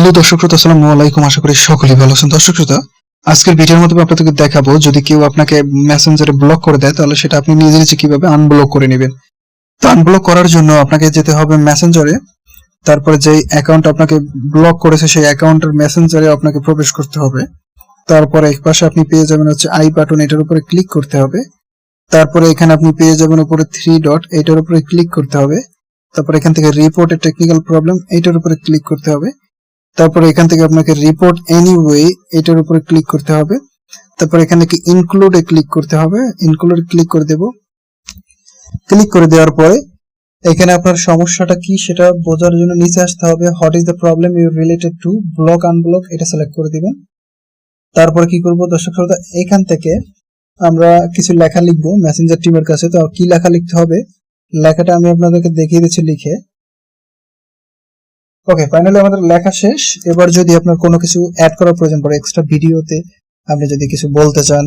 Hello দর্শক শ্রোতা, আসসালামু আলাইকুম। আশা করি সকলেই ভালো আছেন। দর্শক শ্রোতা, আজকের ভিডিওর মাধ্যমে আপনাদেরকে দেখাবো, যদি কেউ আপনাকে মেসেঞ্জারে ব্লক করে দেয়, তাহলে সেটা আপনি নিজে নিজে কীভাবে আনব্লক করে নেবেন। তো আনব্লক করার জন্য আপনাকে যেতে হবে মেসেঞ্জারে তারপরে যে অ্যাকাউন্ট আপনাকে ব্লক করেছে, সেই অ্যাকাউন্টের মেসেঞ্জারে আপনাকে প্রবেশ করতে হবে। তারপরে এক পাশে আপনি পেয়ে যাবেন হচ্ছে আই বাটন এটার উপরে ক্লিক করতে হবে। তারপরে এখানে আপনি পেয়ে যাবেন উপরে থ্রি ডট এটার উপরে ক্লিক করতে হবে। তারপর এখান থেকে রিপোর্ট রিপোর্টের টেকনিক্যাল প্রবলেম এটার উপরে ক্লিক করতে হবে। তারপরে এখান থেকে আপনাকে রিপোর্ট এনিওয়ে এটার উপরে ক্লিক করতে হবে। তারপর এখান থেকে ইনক্লুডে ক্লিক করতে হবে? ইনক্লুড ক্লিক করে দেব। ক্লিক করে দেওয়ার পরে এখানে আপনার সমস্যাটা কি সেটা বোঝার জন্য নিচে আসতে হবে what is the problem you related to block unblock এটা সিলেক্ট করে দিবেন। তারপরে কি করব দর্শক শ্রোতা, এখান থেকে আমরা কিছু লেখা লিখব। মেসেঞ্জার টিমের কাছে। তো কি লেখা লিখতে হবে? লেখাটা আমি আপনাদেরকে দেখিয়ে দিচ্ছি লিখে। ওকে ফাইনালি আমাদের লেখা শেষ। এবার যদি আপনার কোনো কিছু অ্যাড করার প্রয়োজন পড়ে এক্সট্রা ভিডিওতে আপনি যদি কিছু বলতে চান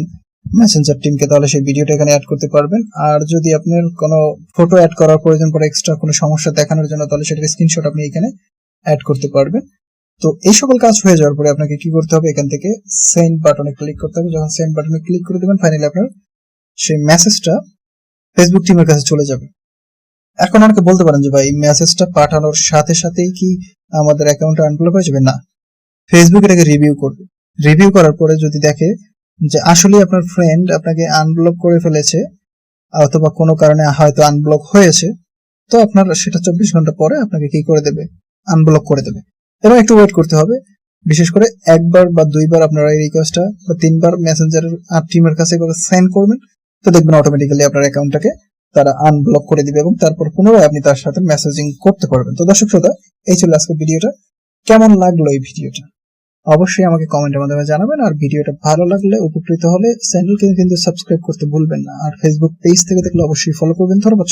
মেসেঞ্জার টিমকে তাহলে সেই ভিডিওটা এখানে অ্যাড করতে পারবেন। আর যদি আপনার কোনো ফটো অ্যাড করার প্রয়োজন পড়ে এক্সট্রা কোনো সমস্যা দেখানোর জন্য, তাহলে সেটার স্ক্রিনশট আপনি এখানে অ্যাড করতে পারবেন। তো এই সকল কাজ হয়ে যাওয়ার পরে আপনাকে কি করতে হবে? এখান থেকে সেন্ড বাটনে ক্লিক করতে হবে। যখন সেন্ড বাটনে ক্লিক করে দেবেন ফাইনালি আপনার সেই মেসেজটা ফেসবুক টিমের কাছে চলে যাবে। এখন অনেকে বলতে পারেন যে ভাই মেসেজটা পাঠানোর সাথে সাথেই কি আমাদের অ্যাকাউন্টটা আনব্লক হয়ে যাবে? না। ফেসবুক এটাকে রিভিউ করবে। রিভিউ করার পরে যদি দেখে যে আসলে আপনার ফ্রেন্ড আপনাকে আনব্লক করে ফেলেছে, অথবা কোনো কারণে হয়তো আনব্লক হয়েছে, তো আপনার সেটা চব্বিশ ঘণ্টা পরে আপনাকে কি করে দেবে? আনব্লক করে দেবে। এবং একটু ওয়েট করতে হবে। বিশেষ করে একবার বা দুইবার আপনারা এই রিকোয়েস্টটা বা তিনবার মেসেঞ্জারের টিমের কাছে সেন্ড করবেন, তো দেখবেন অটোমেটিক্যালি আপনার অ্যাকাউন্টটাকে তারা আনব্লক করে দিবে এবং তারপর পুনরায় আপনি তার সাথে মেসেজিং করতে পারবেন। তো দর্শক শ্রোতা, এই ছিল আজকে ভিডিওটা। কেমন লাগল এই ভিডিওটা? অবশ্যই আমাকে কমেন্টের মাধ্যমে জানাবেন। আর ভিডিওটা ভালো লাগলে, উপকৃত হলে চ্যানেলকে কিন্তু সাবস্ক্রাইব করতে ভুলবেন না। আর ফেসবুক পেজ থেকে দেখলে অবশ্যই ফলো করবেন। ধন্যবাদ